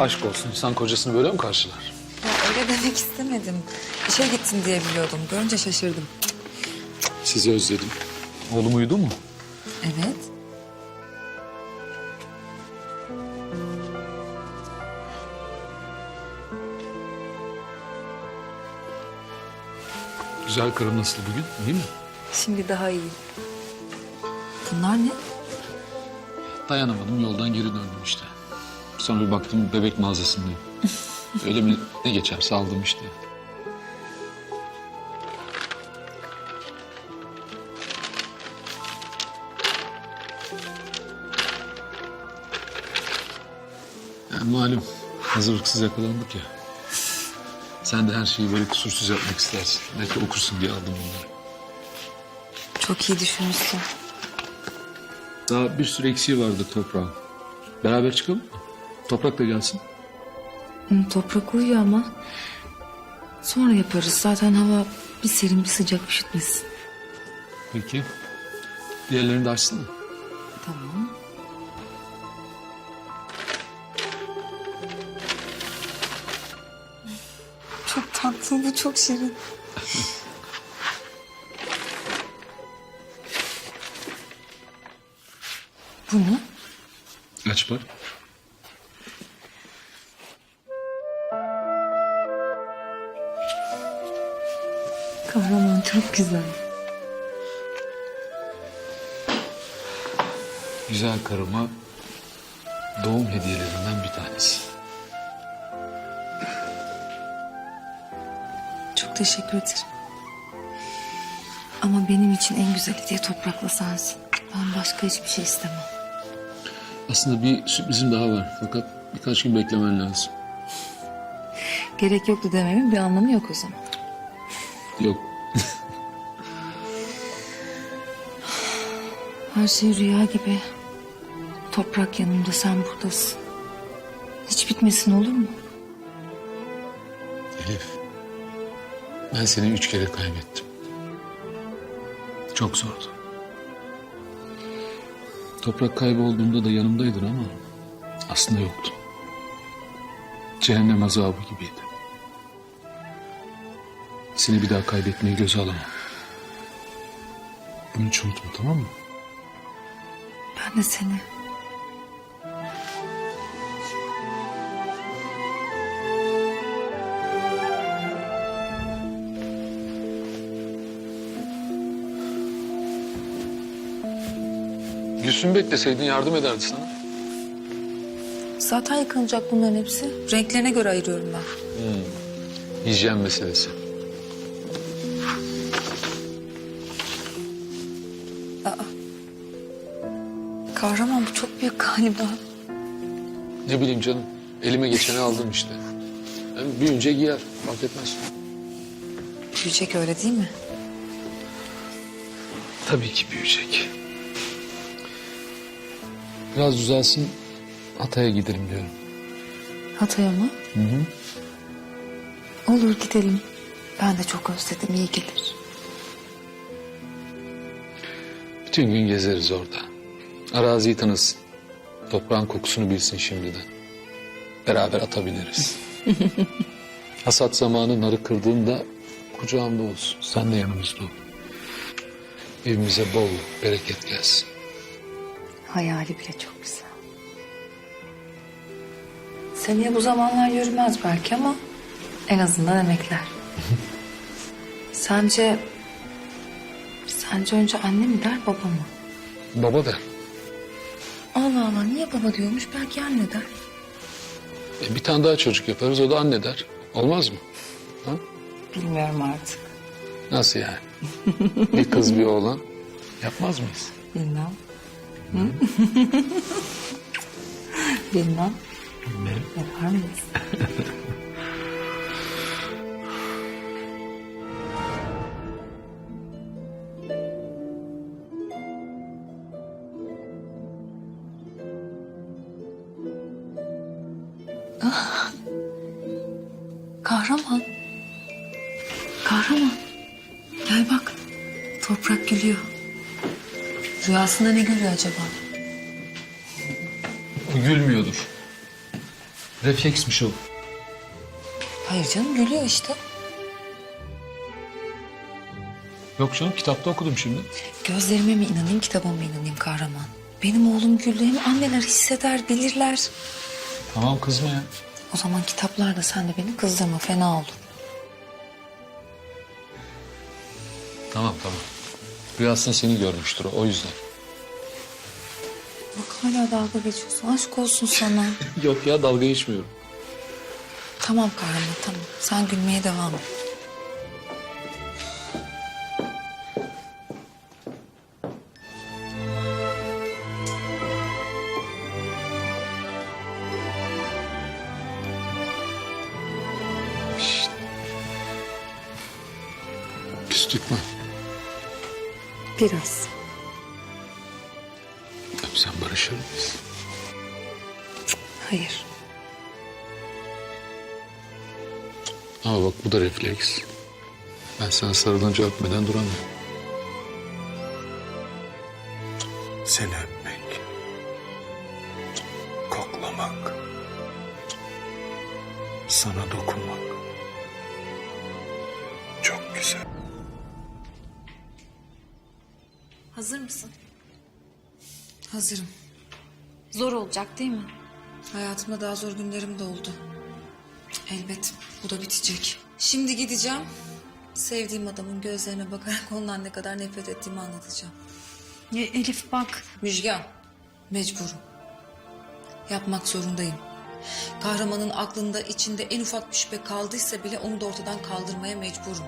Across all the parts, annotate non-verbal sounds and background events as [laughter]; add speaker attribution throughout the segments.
Speaker 1: Aşk olsun insan kocasını böyle mi karşılar?
Speaker 2: Ya öyle demek istemedim. İşe gittin diye biliyordum. Görünce şaşırdım.
Speaker 1: Sizi özledim. Oğlum uyudu mu?
Speaker 2: Evet.
Speaker 1: Güzel karım nasıl bugün? İyi mi?
Speaker 2: Şimdi daha iyi. Bunlar ne?
Speaker 1: Dayanamadım yoldan geri döndüm işte. Sonra bir baktım bebek mağazasındayım. Öyle mi ne geçerse aldım işte. Yani malum hazırlıksız yakalandık ya. Sen de her şeyi böyle kusursuz yapmak istersin. Belki okursun diye aldım bunları.
Speaker 2: Çok iyi düşünmüşsün.
Speaker 1: Daha bir sürü eksiği vardı toprağın. Beraber çıkalım mı? Toprak da gelsin.
Speaker 2: Toprak uyuyor ama. Sonra yaparız. Zaten hava bir serin bir sıcak üşütmesin.
Speaker 1: Peki. Diğerlerini de açsana.
Speaker 2: Tamam. Çok tatlı bu çok şirin. bu ne?
Speaker 1: Aç bak.
Speaker 2: Kahraman çok güzel.
Speaker 1: Güzel karıma doğum hediyelerinden bir tanesi.
Speaker 2: Çok teşekkür ederim. Ama benim için en güzel hediye toprakla sensin. Ben başka hiçbir şey istemem.
Speaker 1: Aslında bir sürprizim daha var. Fakat birkaç gün beklemen lazım.
Speaker 2: Gerek yoktu dememin bir anlamı yok o zaman.
Speaker 1: Yok.
Speaker 2: Her şey rüya gibi. Toprak yanımda sen buradasın. Hiç bitmesin olur mu?
Speaker 1: Elif. Ben seni üç kere kaybettim. Çok zordu. Toprak kaybolduğunda da yanımdaydın ama aslında yoktu. Cehennem azabı gibiydi. Seni bir daha kaybetmeyi göze alamam. Bunu hiç unutma tamam mı?
Speaker 2: Ben de seni.
Speaker 1: Gülsün bekleseydin yardım ederdi sana.
Speaker 2: Zaten yıkanacak bunların hepsi. Renklerine göre ayırıyorum ben.
Speaker 1: Hijyen meselesi.
Speaker 2: Kahraman bu çok büyük galiba.
Speaker 1: Ne bileyim canım. Elime geçeni aldım işte. Hem büyüyünce giyer. Fark etmez.
Speaker 2: Büyüyecek öyle değil mi?
Speaker 1: Tabii ki büyüyecek. Biraz düzelsin. Hatay'a gidelim diyorum.
Speaker 2: Hatay'a mı?
Speaker 1: Hı hı.
Speaker 2: Olur gidelim. Ben de çok özledim iyi gelir.
Speaker 1: Bütün gün gezeriz orada. Araziyi tanısın. Toprağın kokusunu bilsin şimdiden. Beraber atabiliriz. [laughs] Hasat zamanı narı kırdığında kucağımda olsun. Sen de yanımızda ol. Evimize bol bereket gelsin.
Speaker 2: Hayali bile çok güzel. Seneye bu zamanlar yürümez belki ama en azından emekler. [laughs] sence sence önce anne mi der baba mı?
Speaker 1: Baba der.
Speaker 2: Allah Allah niye baba diyormuş belki anne der.
Speaker 1: E, bir tane daha çocuk yaparız o da anne der. Olmaz mı? Ha?
Speaker 2: Bilmiyorum artık.
Speaker 1: Nasıl yani? bir kız bir oğlan. Yapmaz mıyız?
Speaker 2: Bilmem. Hı? Bilmem. Yapar mıyız? Kahraman. Kahraman. Gel bak. Toprak gülüyor. Rüyasında ne görüyor acaba?
Speaker 1: O gülmüyordur. Refleksmiş o.
Speaker 2: Hayır canım gülüyor işte.
Speaker 1: Yok canım kitapta okudum şimdi.
Speaker 2: Gözlerime mi inanayım kitabıma mı inanayım kahraman? Benim oğlum güldü hem anneler hisseder bilirler.
Speaker 1: Tamam kızma ya.
Speaker 2: O zaman kitaplarda sen de beni kızdırma fena olur.
Speaker 1: Tamam tamam. Rüyasında seni görmüştür o, yüzden.
Speaker 2: Bak hala dalga geçiyorsun aşk olsun sana. [laughs]
Speaker 1: Yok ya dalga geçmiyorum.
Speaker 2: tamam kahraman tamam sen gülmeye devam et.
Speaker 1: Mü?
Speaker 2: Biraz.
Speaker 1: Öpsem barışır mıyız?
Speaker 2: Hayır.
Speaker 1: Ama bak bu da refleks. Ben sana sarılınca öpmeden duramıyorum.
Speaker 3: Seni öpmek, koklamak, sana dokunmak
Speaker 2: Hazır mısın? Hazırım.
Speaker 4: Zor olacak değil mi?
Speaker 2: Hayatımda daha zor günlerim de oldu. Elbet bu da bitecek. Şimdi gideceğim. Sevdiğim adamın gözlerine bakarak ondan ne kadar nefret ettiğimi anlatacağım.
Speaker 4: Ya Elif bak.
Speaker 2: Müjgan, mecburum. Yapmak zorundayım. Kahramanın aklında içinde en ufak bir şüphe kaldıysa bile onu da ortadan kaldırmaya mecburum.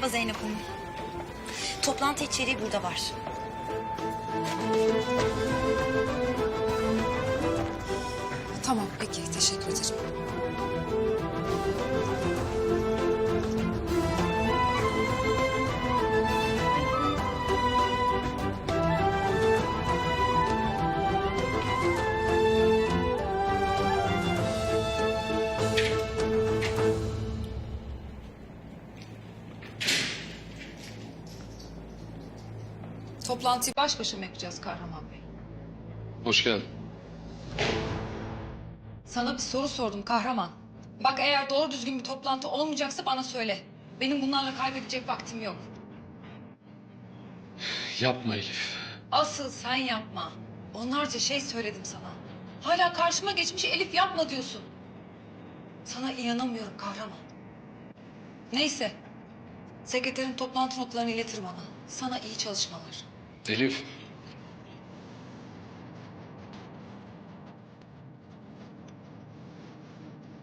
Speaker 4: Merhaba Zeynep Hanım. Toplantı içeriği burada var.
Speaker 2: Tamam peki teşekkür ederim. Toplantıyı baş başa mı yapacağız Kahraman Bey?
Speaker 1: Hoş geldin.
Speaker 2: Sana bir soru sordum kahraman. Bak eğer doğru düzgün bir toplantı olmayacaksa bana söyle. Benim bunlarla kaybedecek vaktim yok.
Speaker 1: Yapma Elif.
Speaker 2: Asıl sen yapma. Onlarca şey söyledim sana. Hala karşıma geçmiş Elif yapma diyorsun. Sana inanamıyorum kahraman. Neyse. Sekreterin toplantı notlarını iletir bana. Sana iyi çalışmalar.
Speaker 1: Elif